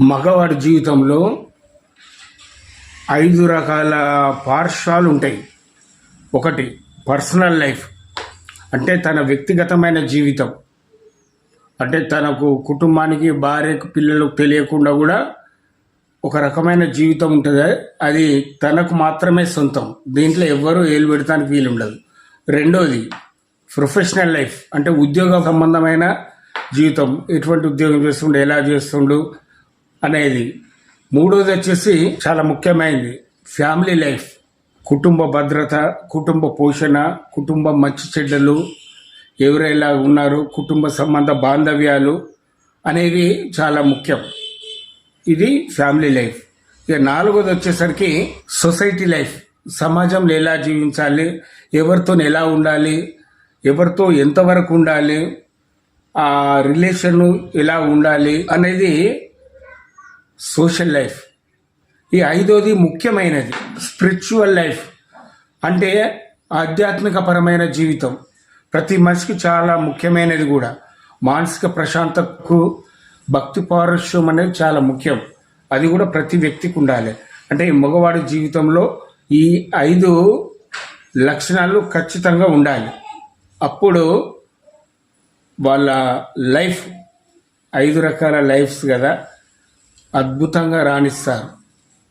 మగవాడి జీవితంలో ఐదు రకాల పార్శ్వాలు ఉంటాయి. ఒకటి పర్సనల్ లైఫ్. అంటే తన వ్యక్తిగతమైన జీవితం. అంటే తనకు కుటుంబానికి భార్యకు పిల్లలకు తెలియకుండా కూడా ఒక రకమైన జీవితం ఉంటుంది. అది తనకు మాత్రమే సొంతం. దీంట్లో ఎవ్వరూ ఏలు పెడతానికి వీలు ఉండదు రెండోది ప్రొఫెషనల్ లైఫ్. అంటే ఉద్యోగ సంబంధమైన జీవితం. ఎటువంటి ఉద్యోగం చేస్తుండు ఎలా చేస్తుండు అనేది మూడోది వచ్చేసి చాలా ముఖ్యమైనది ఫ్యామిలీ లైఫ్. కుటుంబ భద్రత కుటుంబ పోషణ కుటుంబ మంచి చెడ్డలు ఎవరైలా ఉన్నారు కుటుంబ సంబంధ బాంధవ్యాలు అనేవి చాలా ముఖ్యం. ఇది ఫ్యామిలీ లైఫ్. ఇక నాలుగోది వచ్చేసరికి సొసైటీ లైఫ్. సమాజంలో ఎలా జీవించాలి ఎవరితో ఎలా ఉండాలి ఎవరితో ఎంతవరకు ఉండాలి ఆ రిలేషన్ ఎలా ఉండాలి అనేది సోషల్ లైఫ్. ఈ ఐదోది ముఖ్యమైనది స్పిరిచువల్ లైఫ్. అంటే ఆధ్యాత్మిక పరమైన జీవితం. ప్రతి మనిషికి చాలా ముఖ్యమైనది కూడా. మానసిక ప్రశాంతతకు భక్తి పారుష్యం అనేది చాలా ముఖ్యం. అది కూడా ప్రతి వ్యక్తికి ఉండాలి. అంటే ఈ మగవాడి జీవితంలో ఈ ఐదు లక్షణాలు ఖచ్చితంగా ఉండాలి. అప్పుడు వాళ్ళ లైఫ్ ఐదు రకాల లైఫ్స్ కదా. అద్భుతంగా రాణిస్తారు.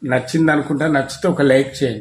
నచ్చింది అనుకుంటా నచ్చితే ఒక లైక్ చేయండి.